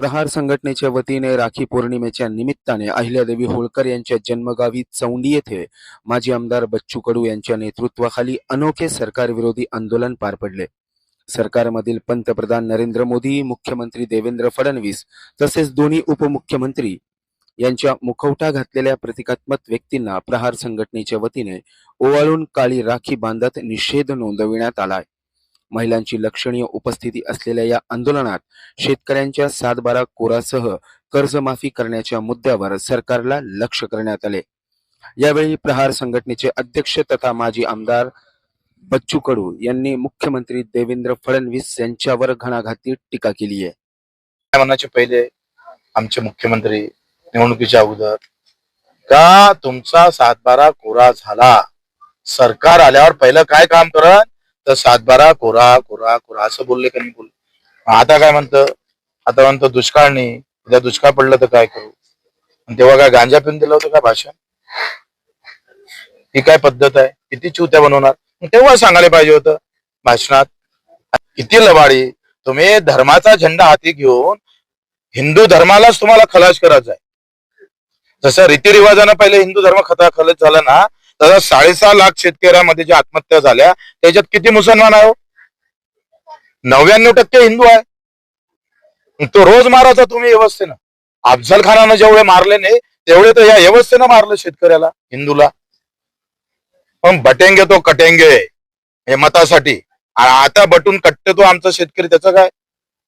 प्रहार संघटनेच्या वतीने राखी पौर्णिमेच्या निमित्ताने अहिल्यादेवी होळकर यांच्या जन्मगावी चौंडी येथे माजी आमदार बच्चू कडू यांच्या नेतृत्वाखाली अनोखे सरकारविरोधी आंदोलन पार पडले. सरकारमधील पंतप्रधान नरेंद्र मोदी मुख्यमंत्री देवेंद्र फडणवीस तसेच दोन्ही उपमुख्यमंत्री यांच्या मुखवटा घातलेल्या प्रतिकात्मक व्यक्तींना प्रहार संघटनेच्या वतीने ओवाळून काळी राखी बांधत निषेध नोंदविण्यात आलाय महिलांची लक्षणीय उपस्थिती असलेल्या या आंदोलनात शेतकऱ्यांच्या सातबारा कोरासह कर्जमाफी करण्याच्या मुद्द्यावर सरकारला लक्ष करण्यात आले. यावेळी प्रहार संघटनेचे अध्यक्ष तथा माजी आमदार बच्चू कडू यांनी मुख्यमंत्री देवेंद्र फडणवीस यांच्यावर घणाघाती टीका केली आहे. म्हणायचे पहिले आमचे मुख्यमंत्री निवडणुकीच्या अगोदर का तुमचा सातबारा कोरा झाला? सरकार आल्यावर पहिलं काय काम करत तर सातबारा कोरा कोरा कोरा असं बोलले का नाही बोलले आता काय म्हणतं? आता म्हणतो दुष्काळ नाही. उद्या दुष्काळ पडलं तर काय करू? तेव्हा काय गांजा पिऊन दिलं होतं का भाषण? ही काय पद्धत आहे? किती चुत्या बनवणार? तेव्हा सांगायला पाहिजे होतं भाषणात. किती लबाडी. तुम्ही धर्माचा झेंडा हाती घेऊन हिंदू धर्मालाच तुम्हाला खलाश करायचा आहे. जसं रीतिरिवाजानं पहिले हिंदू धर्म खता खलत झाला ना तसं साडेसहा लाख शेतकऱ्यामध्ये ज्या आत्महत्या झाल्या त्याच्यात किती मुसलमान आहे हो? नव्याण्णव टक्के हिंदू आहे. तो रोज मारायचा तुम्ही व्यवस्थेनं. अफजल खानानं जेवढे मारले नाही तेवढे तर या व्यवस्थेनं मारलं शेतकऱ्याला हिंदूला. पण बटेंगे तो कटेंगे हे मतासाठी. आता बटून कट्टे तो आमचा शेतकरी त्याचं काय?